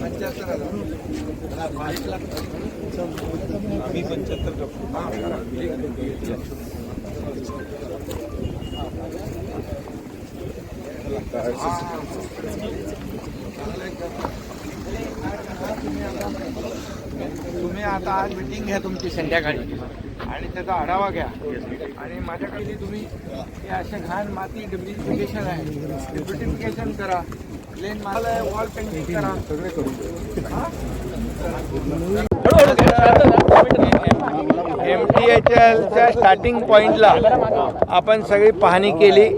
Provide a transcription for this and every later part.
पंच्याहत्तर हज़ार तुम्ही आता आज मिटिंग घ्या तुमची संध्याकाळी आणि त्याचा आढावा घ्या. आणि माझ्याकडे तुम्ही हे असे घाण माती डिब्युटिफिकेशन आहे डिब्युटिफिकेशन करा प्लेन माल वॉल पेंटिंग करा. सगळे एम टी एच एलच्या स्टार्टिंग पॉईंटला आपण सगळी पाहणी केली.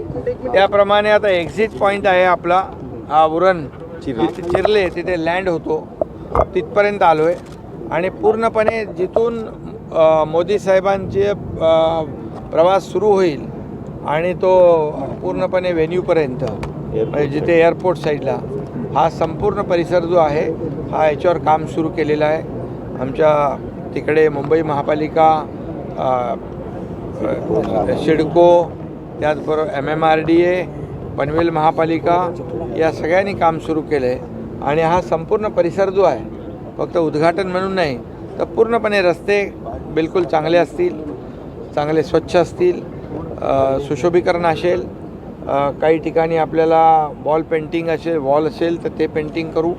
त्याप्रमाणे आता एक्झिट पॉईंट आहे आपला. हा उरण चिरले तिथे लँड होतो. तिथपर्यंत आलो आहे आणि पूर्णपणे जिथून मोदी साहेबांचे प्रवास सुरू होईल आणि तो पूर्णपणे व्हेन्यूपर्यंत म्हणजे जिथे एअरपोर्ट साईडला हा संपूर्ण परिसर जो आहे हा याच्यावर काम सुरू केलेला आहे. आमच्या तिकडे मुंबई महापालिका शिडको सिडको त्याचबरोबर M M R D A Panvel महापालिका या सगळ्यांनी काम सुरू केलं आहे आणि हा संपूर्ण परिसर जो आहे फक्त उद्घाटन म्हणून नाही तर पूर्णपणे रस्ते बिलकुल चांगले असतील चांगले स्वच्छ असतील सुशोभीकरण असेल काही ठिकाणी आपल्याला वॉल पेंटिंग असेल वॉल असेल तर ते पेंटिंग करू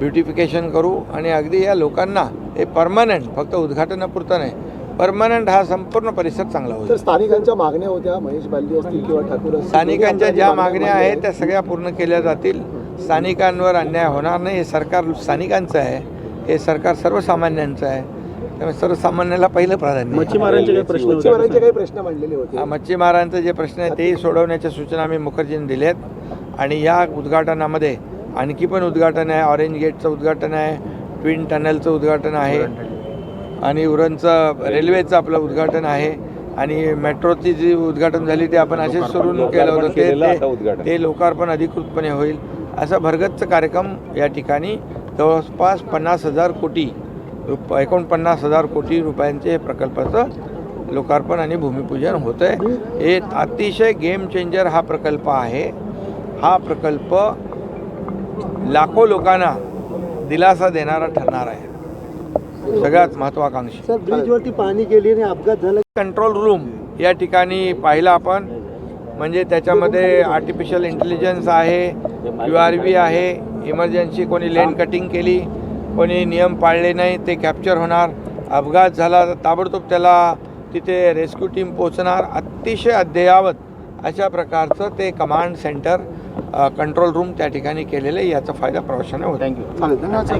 ब्युटिफिकेशन करू आणि अगदी या लोकांना हे परमनंट फक्त उद्घाटनापुरतं नाही परमनंट हा संपूर्ण परिसर चांगला होईल. तर स्थानिकांच्या मागण्या होत्या महेश बालदी असतील किंवा ठाकूर स्थानिकांच्या ज्या मागण्या आहेत. त्या सगळ्या पूर्ण केल्या जातील. स्थानिकांवर अन्याय होणार नाही हे सरकार स्थानिकांचं आहे हे सरकार सर्वसामान्यांचं आहे. त्यामुळे सर्वसामान्याला पहिलं प्राधान्य. आहे. मच्छीमारांचे काही प्रश्न मच्छीमारांचे काही प्रश्न मांडलेले होते. हा, मच्छीमारांचे जे प्रश्न आहेत तेही सोडवण्याच्या सूचना आम्ही मुखर्जींनी दिल्यात. आणि या उद्घाटनामध्ये आणखी पण उद्घाटन आहे. ऑरेंज गेटचं उद्घाटन आहे. ट्विन टनलचं उद्घाटन आहे. आणि उरणचं रेल्वेचं आपलं उद्घाटन आहे. आणि मेट्रोची जी उद्घाटन झाली ते आपण असेच सोडून केलं होतं. ते- ते ते लोकार्पण अधिकृतपणे होईल. असा भरगतचा कार्यक्रम या ठिकाणी जवळपास पन्नास हजार कोटी रुप एकोणपन्नास हजार कोटी रुपयांचे प्रकल्पाचं लोकार्पण आणि भूमिपूजन होतं आहे हे अतिशय गेम चेंजर हा प्रकल्प आहे. हा प्रकल्प लाखो लोकांना दिलासा देणारा ठरणार आहे. सगळ्यात महत्त्वाकांक्षी सर ब्रिजवरती पाणी गेली आणि अपघात झाला. कंट्रोल रूम या ठिकाणी पाहिलं आपण. म्हणजे त्याच्यामध्ये आर्टिफिशियल इंटेलिजन्स आहे यू आर व्ही आहे इमर्जन्सी कोणी लेन कटिंग केली. कोणी नियम पाळले नाही ते कॅप्चर होणार. अपघात झाला तर ताबडतोब त्याला तिथे रेस्क्यू टीम पोहोचणार. अतिशय अद्ययावत अशा प्रकारचं ते कमांड सेंटर कंट्रोल रूम त्या ठिकाणी केलेलं आहे. याचा फायदा प्रवाशांना होतो. चालेल धन्यवाद सर